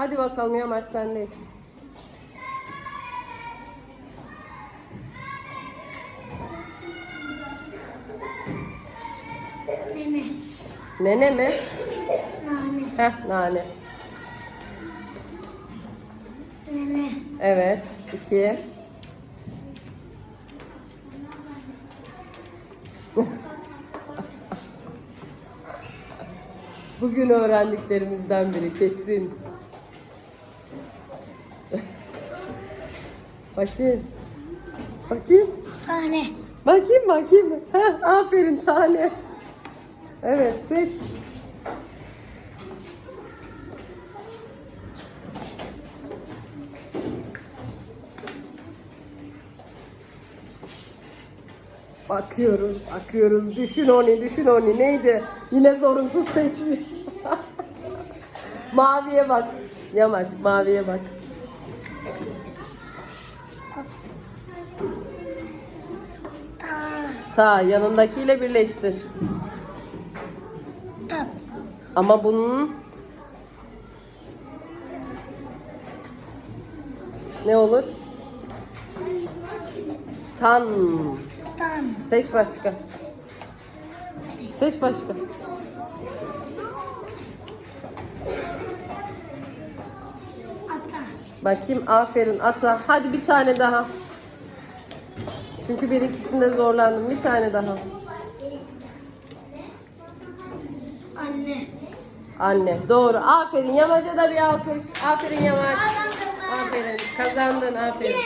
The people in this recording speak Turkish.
Hadi bakalım Yamaç sendeyiz. Nene. Nene mi? Nane. Heh nane. Nene. Evet. iki. Bugün öğrendiklerimizden biri kesin. Bakayım. Bakayım. Tane. Bakayım bakayım. Heh, aferin tane. Evet seç. Bakıyoruz, bakıyoruz. Düşün onu, düşün onu. Neydi? Yine sorunsuz seçmiş. maviye bak. Yamaç, maviye bak. Ta. Ta yanındakiyle birleştir. Tat. Ama bunun ne olur? Tan. Tan. Seç başka. Seç başka. Bakayım aferin ata. Hadi bir tane daha. Çünkü bir ikisinde zorlandım. Bir tane daha. Anne. Anne. Doğru. Aferin. Yamaca da bir alkış. Aferin Yamaç. Aferin. Kazandın. Aferin.